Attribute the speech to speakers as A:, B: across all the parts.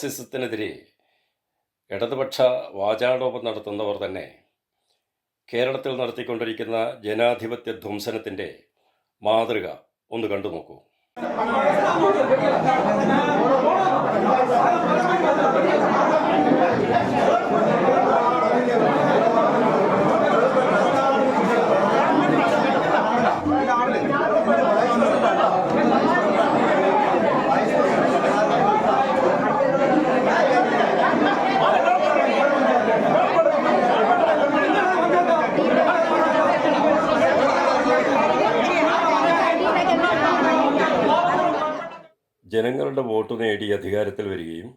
A: ഫാസിസത്തിനെതിരെ ഇടതുപക്ഷ വാചാടോപം നടത്തുന്നവർ തന്നെ കേരളത്തിൽ നടത്തിക്കൊണ്ടിരിക്കുന്ന ജനാധിപത്യ ധ്വംസനത്തിന്റെ മാതൃക ഒന്ന് കണ്ടു നോക്കൂ. നേടി അധികാരത്തിൽ വരികയും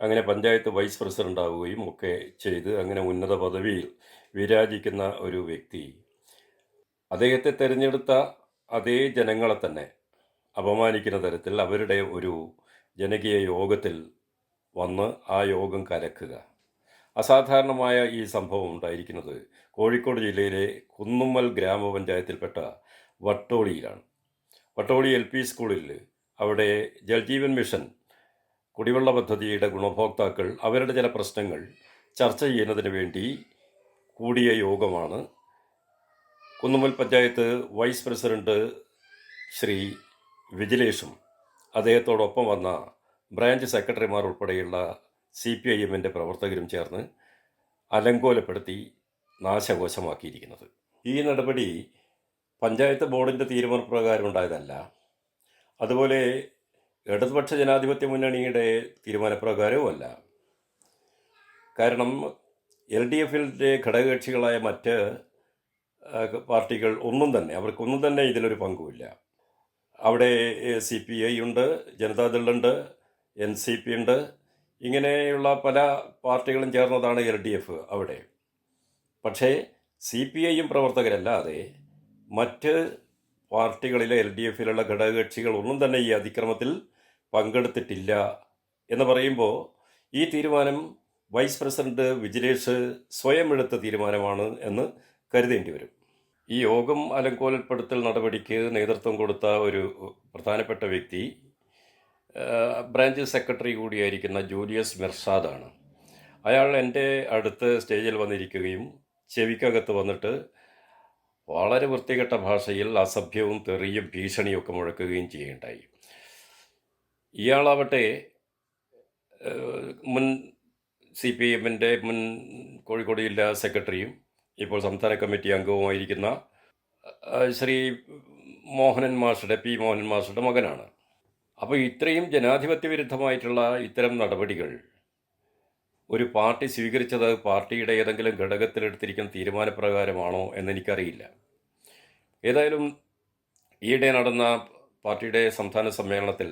A: അങ്ങനെ പഞ്ചായത്ത് വൈസ് പ്രസിഡന്റ് ആവുകയും ഒക്കെ ചെയ്ത് അങ്ങനെ ഉന്നത പദവിയിൽ വിരാജിക്കുന്ന ഒരു വ്യക്തി. അദ്ദേഹത്തെ തിരഞ്ഞെടുത്ത അതേ ജനങ്ങളെ തന്നെ അപമാനിക്കുന്ന തരത്തിൽ അവരുടെ ഒരു ജനകീയ യോഗത്തിൽ വന്ന് ആ യോഗം കലക്കുക. അസാധാരണമായ ഈ സംഭവം ഉണ്ടായിരിക്കുന്നത് കോഴിക്കോട് ജില്ലയിലെ കുന്നുമ്മൽ ഗ്രാമപഞ്ചായത്തിൽപ്പെട്ട വട്ടോളിയിലാണ്. വട്ടോളി എൽ പി സ്കൂളിൽ അവിടെ ജൽജീവൻ മിഷൻ കുടിവെള്ള പദ്ധതിയുടെ ഗുണഭോക്താക്കൾ അവരുടെ ചില പ്രശ്നങ്ങൾ ചർച്ച ചെയ്യുന്നതിന് വേണ്ടി കൂടിയ യോഗമാണ്. കുന്നുമ്മൽ പഞ്ചായത്ത് വൈസ് പ്രസിഡന്റ് ശ്രീ വിജിലേഷും അദ്ദേഹത്തോടൊപ്പം വന്ന ബ്രാഞ്ച് സെക്രട്ടറിമാർ ഉൾപ്പെടെയുള്ള സി പി ഐ എമ്മിന്റെ പ്രവർത്തകരും ചേർന്ന് അലങ്കോലപ്പെടുത്തി നാശകോശമാക്കിയിരിക്കുന്നത്. ഈ നടപടി പഞ്ചായത്ത് ബോർഡിന്റെ തീരുമാനപ്രകാരം ഉണ്ടായതല്ല അതുപോലെ ഇടതുപക്ഷ ജനാധിപത്യ മുന്നണിയുടെ തീരുമാനപ്രകാരവുമല്ല. കാരണം എൽ ഡി എഫിന്റെ ഘടകകക്ഷികളായ മറ്റ് പാർട്ടികൾ ഒന്നും തന്നെ അവർക്കൊന്നും തന്നെ ഇതിലൊരു പങ്കുമില്ല. അവിടെ സി പി ഐ ഉണ്ട് ജനതാദളുണ്ട് എൻ സി പി ഉണ്ട് ഇങ്ങനെയുള്ള പല പാർട്ടികളും ചേർന്നതാണ് എൽ ഡി എഫ് അവിടെ. പക്ഷേ സി പി ഐയും പ്രവർത്തകരല്ലാതെ മറ്റ് പാർട്ടികളിലെ എൽ ഡി എഫിലുള്ള ഘടകകക്ഷികൾ ഒന്നും തന്നെ ഈ അതിക്രമത്തിൽ പങ്കെടുത്തിട്ടില്ല എന്ന് പറയുമ്പോൾ ഈ തീരുമാനം വൈസ് പ്രസിഡന്റ് വിജിലേഷ് സ്വയം എടുത്ത തീരുമാനമാണ് എന്ന് കരുതേണ്ടി വരും. ഈ യോഗം അലങ്കോലപ്പെടുത്തൽ നടപടിക്ക് നേതൃത്വം കൊടുത്ത ഒരു പ്രധാനപ്പെട്ട വ്യക്തി ബ്രാഞ്ച് സെക്രട്ടറി കൂടിയായിരിക്കുന്ന ജൂലിയസ് മിർഷാദാണ്. അയാൾ എന്റെ അടുത്ത് സ്റ്റേജിൽ വന്നിരിക്കുകയും ചെവിക്കകത്ത് വന്നിട്ട് വളരെ വൃത്തികെട്ട ഭാഷയിൽ അസഭ്യവും തെറിയും ഭീഷണിയൊക്കെ മുഴക്കുകയും ചെയ്യുകയുണ്ടായി. ഇയാളാവട്ടെ മുൻ സി പി എമ്മിന്റെ മുൻ കോഴിക്കോട് ജില്ലാ സെക്രട്ടറിയും ഇപ്പോൾ സംസ്ഥാന കമ്മിറ്റി അംഗവുമായിരിക്കുന്ന ശ്രീ മോഹനൻ മാഷുടെ പി മോഹനൻ മാഷുടെ മകനാണ്. അപ്പോൾ ഇത്രയും ജനാധിപത്യ വിരുദ്ധമായിട്ടുള്ള ഇത്തരം നടപടികൾ ഒരു പാർട്ടി സ്വീകരിച്ചത് പാർട്ടിയുടെ ഏതെങ്കിലും ഘടകത്തിലെടുത്തിരിക്കുന്ന തീരുമാനപ്രകാരമാണോ എന്നെനിക്കറിയില്ല. ഏതായാലും ഈയിടെ നടന്ന പാർട്ടിയുടെ സംസ്ഥാന സമ്മേളനത്തിൽ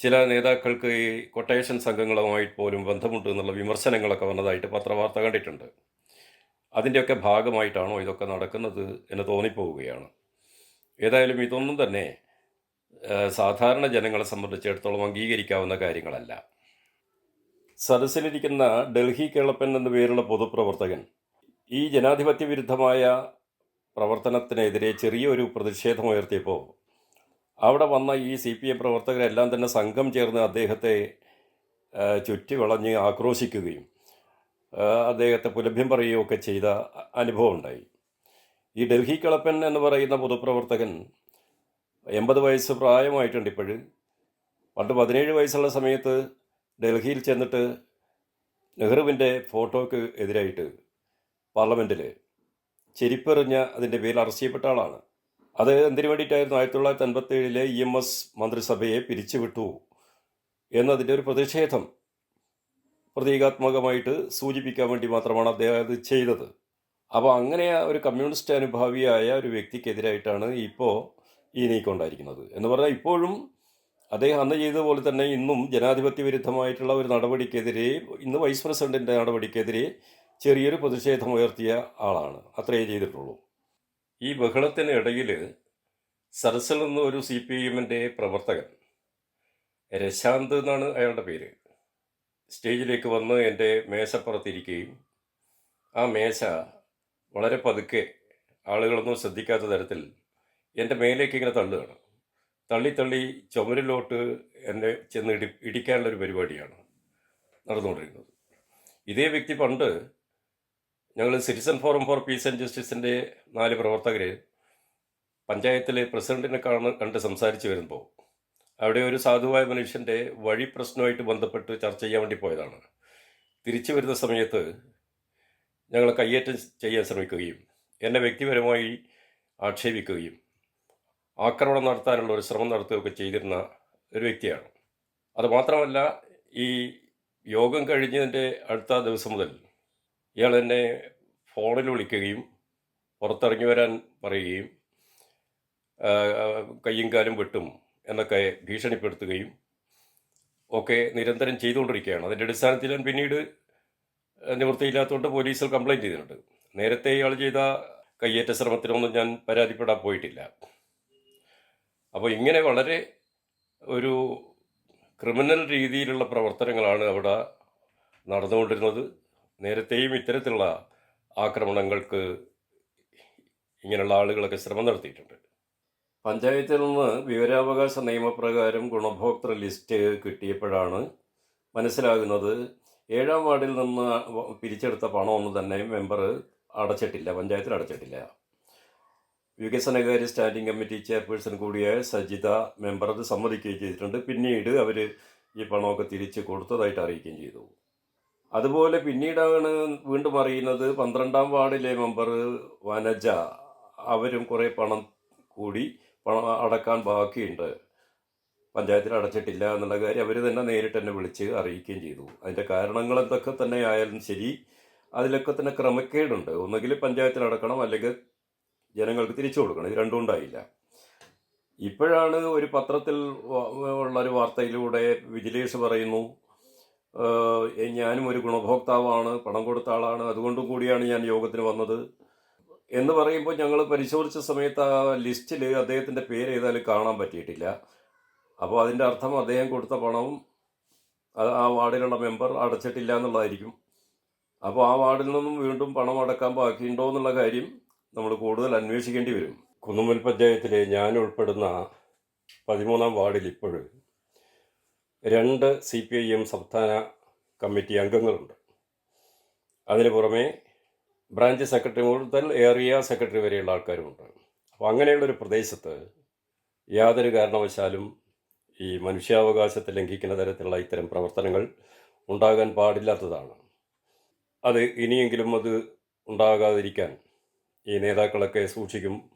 A: ചില നേതാക്കൾക്ക് ഈ കൊട്ടേഷൻ സംഘങ്ങളുമായി പോലും ബന്ധമുണ്ട് എന്നുള്ള വിമർശനങ്ങളൊക്കെ വന്നതായിട്ട് പത്രവാർത്ത കണ്ടിട്ടുണ്ട്. അതിന്റെയൊക്കെ ഭാഗമായിട്ടാണോ ഇതൊക്കെ നടക്കുന്നത് എന്ന് തോന്നിപ്പോവുകയാണ്. ഏതായാലും ഇതൊന്നും തന്നെ സാധാരണ ജനങ്ങളെ സംബന്ധിച്ചിടത്തോളം അംഗീകരിക്കാവുന്ന കാര്യങ്ങളല്ല. സദസ്സിലിരിക്കുന്ന ഡൽഹി കേളപ്പൻ എന്ന പേരുള്ള പൊതുപ്രവർത്തകൻ ഈ ജനാധിപത്യ വിരുദ്ധമായ പ്രവർത്തനത്തിനെതിരെ ചെറിയൊരു പ്രതിഷേധം ഉയർത്തിയപ്പോൾ അവിടെ വന്ന ഈ സി പി എം പ്രവർത്തകരെല്ലാം തന്നെ സംഘം ചേർന്ന് അദ്ദേഹത്തെ ചുറ്റി വളഞ്ഞ് ആക്രോശിക്കുകയും അദ്ദേഹത്തെ പുലഭ്യം പറയുകയൊക്കെ ചെയ്ത അനുഭവം ഉണ്ടായി. ഈ ഡൽഹി കിളപ്പൻ എന്ന് പറയുന്ന പൊതുപ്രവർത്തകൻ എൺപത് വയസ്സ് പ്രായമായിട്ടുണ്ട് ഇപ്പോൾ പണ്ട് പതിനേഴ് വയസ്സുള്ള സമയത്ത് ഡൽഹിയിൽ ചെന്നിട്ട് നെഹ്റുവിന്റെ ഫോട്ടോയ്ക്ക് എതിരായിട്ട് പാർലമെന്റിൽ ചെരിപ്പെറിഞ്ഞ അതിന്റെ പേരിൽ അറസ്റ്റ് ചെയ്യപ്പെട്ട ആളാണ്. അത് എന്തിനു വേണ്ടിയിട്ടായിരുന്നു? ആയിരത്തി തൊള്ളായിരത്തി അൻപത്തി ഏഴിലെ ഇ എം എസ് മന്ത്രിസഭയെ പിരിച്ചുവിട്ടു എന്നതിന്റെ ഒരു പ്രതിഷേധം പ്രതീകാത്മകമായിട്ട് സൂചിപ്പിക്കാൻ വേണ്ടി മാത്രമാണ് അദ്ദേഹം അത് ചെയ്തത്. അപ്പോൾ അങ്ങനെ ഒരു കമ്മ്യൂണിസ്റ്റ് അനുഭാവിയായ ഒരു വ്യക്തിക്കെതിരായിട്ടാണ് ഇപ്പോൾ ഈ നീക്കം ഉണ്ടായിരിക്കുന്നത്. എന്ന് പറഞ്ഞാൽ ഇപ്പോഴും അദ്ദേഹം അന്ന് ചെയ്തതുപോലെ തന്നെ ഇന്നും ജനാധിപത്യ വിരുദ്ധമായിട്ടുള്ള ഒരു നടപടിക്കെതിരെ ഇന്ന് വൈസ് പ്രസിഡന്റിന്റെ നടപടിക്കെതിരെ ചെറിയൊരു പ്രതിഷേധം ഉയർത്തിയ ആളാണ്. അത്രയേ ചെയ്തിട്ടുള്ളൂ. ഈ ബഹളത്തിനിടയിൽ സരസിൽ നിന്ന് ഒരു സി പി എമ്മിന്റെ പ്രവർത്തകൻ രശാന്ത് എന്നാണ് അയാളുടെ പേര് സ്റ്റേജിലേക്ക് വന്ന് എന്റെ മേശപ്പുറത്തിരിക്കുകയും ആ മേശ വളരെ പതുക്കെ ആളുകളൊന്നും ശ്രദ്ധിക്കാത്ത തരത്തിൽ എന്റെ മേലേക്ക് ഇങ്ങനെ തള്ളുകയാണ്. തള്ളി തള്ളി ചുമരിലോട്ട് എന്നെ ചെന്ന് ഇടി ഇടിക്കാനുള്ളൊരു പരിപാടിയാണ് നടന്നുകൊണ്ടിരുന്നത് ഇതേ വ്യക്തി പണ്ട് ഞങ്ങൾ citizen forum for peace and ജസ്റ്റിസിന്റെ നാല് പ്രവർത്തകർ പഞ്ചായത്തിലെ പ്രസിഡന്റിനെ കാണ കണ്ട് സംസാരിച്ച് വരുമ്പോൾ അവിടെ ഒരു സാധുവായ മനുഷ്യന്റെ വഴി പ്രശ്നമായിട്ട് ബന്ധപ്പെട്ട് ചർച്ച ചെയ്യാൻ വേണ്ടി പോയതാണ്. തിരിച്ചു വരുന്ന സമയത്ത് ഞങ്ങൾ കയ്യേറ്റം ചെയ്യാൻ ശ്രമിക്കുകയും എന്നെ വ്യക്തിപരമായി ആക്ഷേപിക്കുകയും ആക്രമണം നടത്താനുള്ള ഒരു ശ്രമം നടത്തുകയൊക്കെ ചെയ്തിരുന്ന ഒരു വ്യക്തിയാണ്. അതുമാത്രമല്ല ഈ യോഗം കഴിഞ്ഞതിന്റെ അടുത്ത ദിവസം മുതൽ ഇയാൾ എന്നെ ഫോണിൽ വിളിക്കുകയും പുറത്തിറങ്ങി വരാൻ പറയുകയും കയ്യും കാലും വെട്ടും എന്നൊക്കെ ഭീഷണിപ്പെടുത്തുകയും ഒക്കെ നിരന്തരം ചെയ്തുകൊണ്ടിരിക്കുകയാണ്. അതിന്റെ അടിസ്ഥാനത്തിൽ ഞാൻ പിന്നീട് നിവൃത്തിയില്ലാത്തതുകൊണ്ട് പോലീസിൽ കംപ്ലൈന്റ് ചെയ്തിട്ടുണ്ട്. നേരത്തെ ഇയാൾ ചെയ്ത കയ്യേറ്റ ശ്രമത്തിനൊന്നും ഞാൻ പരാതിപ്പെടാൻ പോയിട്ടില്ല. അപ്പോൾ ഇങ്ങനെ വളരെ ഒരു ക്രിമിനൽ രീതിയിലുള്ള പ്രവർത്തനങ്ങളാണ് അവിടെ നടന്നുകൊണ്ടിരുന്നത്. നേരത്തെയും ഇത്തരത്തിലുള്ള ആക്രമണങ്ങൾക്ക് ഇങ്ങനെയുള്ള ആളുകളൊക്കെ ശ്രമം നടത്തിയിട്ടുണ്ട്. പഞ്ചായത്തിൽ നിന്ന് വിവരാവകാശ നിയമപ്രകാരം ഗുണഭോക്തൃ ലിസ്റ്റ് കിട്ടിയപ്പോഴാണ് മനസ്സിലാകുന്നത് ഏഴാം വാർഡിൽ നിന്ന് പിരിച്ചെടുത്ത പണമൊന്നും തന്നെ മെമ്പർ അടച്ചിട്ടില്ല പഞ്ചായത്തിൽ അടച്ചിട്ടില്ല. വികസനകാര്യ സ്റ്റാൻഡിംഗ് കമ്മിറ്റി ചെയർപേഴ്സൺ കൂടിയായ സജിത മെമ്പർ അത് സമ്മതിക്കുകയും ചെയ്തിട്ടുണ്ട്. പിന്നീട് അവർ ഈ പണമൊക്കെ തിരിച്ച് കൊടുത്തതായിട്ട് അറിയിക്കുകയും ചെയ്തു. അതുപോലെ പിന്നീടാണ് വീണ്ടും അറിയുന്നത് പന്ത്രണ്ടാം വാർഡിലെ മെമ്പർ വനജ അവരും കുറേ പണം കൂടി പണം അടക്കാൻ ബാക്കിയുണ്ട്. പഞ്ചായത്തിൽ അടച്ചിട്ടില്ല എന്നുള്ള കാര്യം അവർ തന്നെ നേരിട്ട് എന്നെ വിളിച്ച് അറിയിക്കുകയും ചെയ്തു. അതിന്റെ കാരണങ്ങൾ എന്തൊക്കെ തന്നെ ആയാലും ശരി അതിലൊക്കെ തന്നെ ക്രമക്കേടുണ്ട്. ഒന്നുകിൽ പഞ്ചായത്തിൽ അടക്കണം അല്ലെങ്കിൽ ജനങ്ങൾക്ക് തിരിച്ചു കൊടുക്കണം. ഇത് രണ്ടും ഉണ്ടായില്ല. ഇപ്പോഴാണ് ഒരു പത്രത്തിൽ ഉള്ള ഒരു വാർത്തയിലൂടെ വിജിലേഷ് പറയുന്നു ഞാനും ഒരു ഗുണഭോക്താവാണ് പണം കൊടുത്ത ആളാണ് അതുകൊണ്ടും കൂടിയാണ് ഞാൻ യോഗത്തിന് വന്നത് എന്ന് പറയുമ്പോൾ ഞങ്ങൾ പരിശോധിച്ച സമയത്ത് ആ ലിസ്റ്റിൽ അദ്ദേഹത്തിന്റെ പേര് ഏതായാലും കാണാൻ പറ്റിയിട്ടില്ല. അപ്പോൾ അതിന്റെ അർത്ഥം അദ്ദേഹം കൊടുത്ത പണവും ആ വാർഡിലുള്ള മെമ്പർ അടച്ചിട്ടില്ല എന്നുള്ളതായിരിക്കും. അപ്പോൾ ആ വാർഡിൽ നിന്നും വീണ്ടും പണം അടക്കാൻ ബാക്കിയുണ്ടോ എന്നുള്ള കാര്യം നമ്മൾ കൂടുതൽ അന്വേഷിക്കേണ്ടി വരും. കുന്നുമ്മൽ പഞ്ചായത്തിലെ ഞാൻ ഉൾപ്പെടുന്ന പതിമൂന്നാം വാർഡിൽ ഇപ്പോഴും രണ്ട് സി പി ഐ എം സംസ്ഥാന കമ്മിറ്റി അംഗങ്ങളുണ്ട്. അതിന് പുറമെ ബ്രാഞ്ച് സെക്രട്ടറി മുതൽ ഏറിയ സെക്രട്ടറി വരെയുള്ള ആൾക്കാരുമുണ്ട്. അപ്പോൾ അങ്ങനെയുള്ളൊരു പ്രദേശത്ത് യാതൊരു കാരണവശാലും ഈ മനുഷ്യാവകാശത്തെ ലംഘിക്കുന്ന തരത്തിലുള്ള ഇത്തരം പ്രവർത്തനങ്ങൾ ഉണ്ടാകാൻ പാടില്ലാത്തതാണ്. അത് ഇനിയെങ്കിലും അത് ഉണ്ടാകാതിരിക്കാൻ ഈ നേതാക്കളൊക്കെ സൂക്ഷിക്കും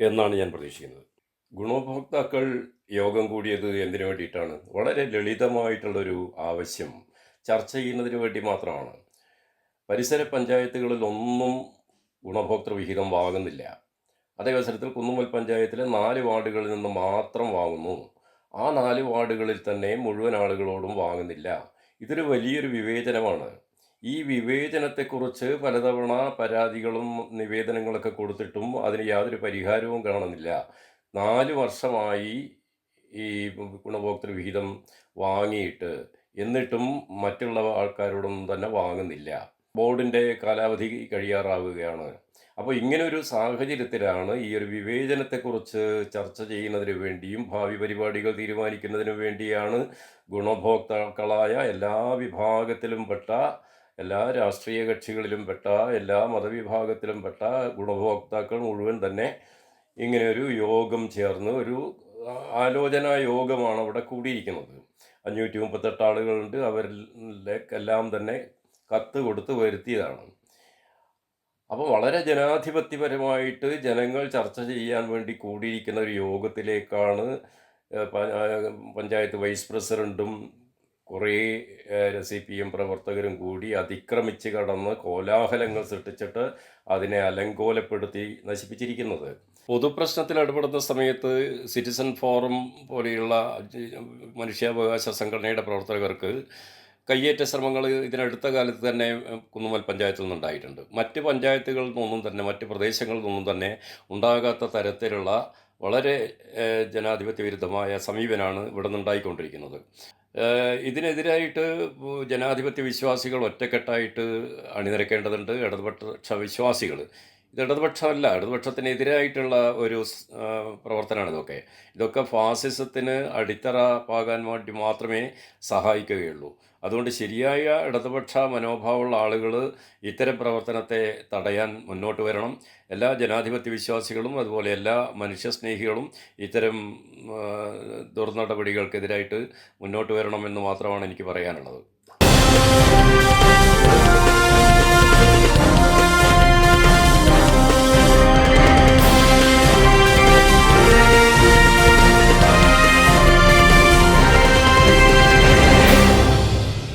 A: എന്നാണ് ഞാൻ പ്രതീക്ഷിക്കുന്നത്. ഗുണഭോക്താക്കൾ യോഗം കൂടിയത് എന്തിനു വേണ്ടിയിട്ടാണ്? വളരെ ലളിതമായിട്ടുള്ളൊരു ആവശ്യം. ചർച്ച ചെയ്യുന്നതിന് വേണ്ടി മാത്രമാണ്. പരിസര പഞ്ചായത്തുകളിൽ ഒന്നും ഗുണഭോക്തൃ വിഹിതം വാങ്ങുന്നില്ല. അതേ അവസരത്തിൽ കുന്നുമ്മൽ പഞ്ചായത്തിലെ നാല് വാർഡുകളിൽ നിന്ന് മാത്രം വാങ്ങുന്നു. ആ നാല് വാർഡുകളിൽ തന്നെ മുഴുവൻ ആളുകളോടും വാങ്ങുന്നില്ല. ഇതൊരു വലിയൊരു വിവേചനമാണ്. ഈ വിവേചനത്തെക്കുറിച്ച് പലതവണ പരാതികളും നിവേദനങ്ങളൊക്കെ കൊടുത്തിട്ടും അതിന് യാതൊരു പരിഹാരവും കാണുന്നില്ല. നാല് വർഷമായി ഈ ഗുണഭോക്തൃ വിഹിതം വാങ്ങിയിട്ട് എന്നിട്ടും മറ്റുള്ള ആൾക്കാരോടൊന്നും തന്നെ വാങ്ങുന്നില്ല. ബോർഡിന്റെ കാലാവധി കഴിയാറാവുകയാണ്. അപ്പോൾ ഇങ്ങനൊരു സാഹചര്യത്തിലാണ് ഈ ഒരു വിവേചനത്തെക്കുറിച്ച് ചർച്ച ചെയ്യുന്നതിന് വേണ്ടിയും ഭാവി പരിപാടികൾ തീരുമാനിക്കുന്നതിന് വേണ്ടിയാണ് ഗുണഭോക്താക്കളായ എല്ലാ വിഭാഗത്തിലും പെട്ട എല്ലാ രാഷ്ട്രീയ കക്ഷികളിലും പെട്ട എല്ലാ മതവിഭാഗത്തിലും പെട്ട ഗുണഭോക്താക്കൾ മുഴുവൻ തന്നെ ഇങ്ങനെ ഒരു യോഗം ചേർന്ന് ഒരു ആലോചനാ യോഗമാണ് അവിടെ കൂടിയിരിക്കുന്നത്. അഞ്ഞൂറ്റി മുപ്പത്തെട്ട് ആളുകളുണ്ട്. അവരിലേക്കെല്ലാം തന്നെ കത്ത് കൊടുത്ത് വരുത്തിയതാണ്. അപ്പോൾ വളരെ ജനാധിപത്യപരമായിട്ട് ജനങ്ങൾ ചർച്ച ചെയ്യാൻ വേണ്ടി കൂടിയിരിക്കുന്ന ഒരു യോഗത്തിലേക്കാണ് പഞ്ചായത്ത് വൈസ് പ്രസിഡന്റും കുറേ സി പി പ്രവർത്തകരും കൂടി അതിക്രമിച്ച് കടന്ന് കോലാഹലങ്ങൾ സൃഷ്ടിച്ചിട്ട് അതിനെ അലങ്കോലപ്പെടുത്തി നശിപ്പിച്ചിരിക്കുന്നത്. പൊതുപ്രശ്നത്തിൽ ഇടപെടുന്ന സമയത്ത് സിറ്റിസൺ ഫോറം പോലെയുള്ള മനുഷ്യാവകാശ സംഘടനയുടെ പ്രവർത്തകർക്ക് കയ്യേറ്റ ശ്രമങ്ങൾ ഇതിനടുത്ത കാലത്ത് തന്നെ കുന്നുമൽ പഞ്ചായത്തിൽ നിന്നുണ്ടായിട്ടുണ്ട്. മറ്റ് പഞ്ചായത്തുകളിൽ നിന്നൊന്നും തന്നെ മറ്റ് പ്രദേശങ്ങളിൽ നിന്നും തന്നെ ഉണ്ടാകാത്ത തരത്തിലുള്ള വളരെ ജനാധിപത്യ വിരുദ്ധമായ സമീപനമാണ് ഇവിടെ നിന്നുണ്ടായിക്കൊണ്ടിരിക്കുന്നത് ഇതിനെതിരായിട്ട് ജനാധിപത്യ വിശ്വാസികൾ ഒറ്റക്കെട്ടായിട്ട് അണിനിരക്കേണ്ടതുണ്ട്. ഇടതുപക്ഷ വിശ്വാസികൾ ഇത് ഇടതുപക്ഷമല്ല ഇടതുപക്ഷത്തിനെതിരായിട്ടുള്ള ഒരു പ്രവർത്തനമാണ് ഇതൊക്കെ. ഇതൊക്കെ ഫാസിസത്തിന് അടിത്തറ പാകാൻ വേണ്ടി മാത്രമേ സഹായിക്കുകയുള്ളൂ. അതുകൊണ്ട് ശരിയായ ഇടതുപക്ഷ മനോഭാവമുള്ള ആളുകൾ ഇത്തരം പ്രവർത്തനത്തെ തടയാൻ മുന്നോട്ട് വരണം. എല്ലാ ജനാധിപത്യ വിശ്വാസികളും അതുപോലെ എല്ലാ മനുഷ്യസ്നേഹികളും ഇത്തരം ദുർനടപടികൾക്കെതിരായിട്ട് മുന്നോട്ട് വരണമെന്ന് മാത്രമാണ് എനിക്ക് പറയാനുള്ളത്.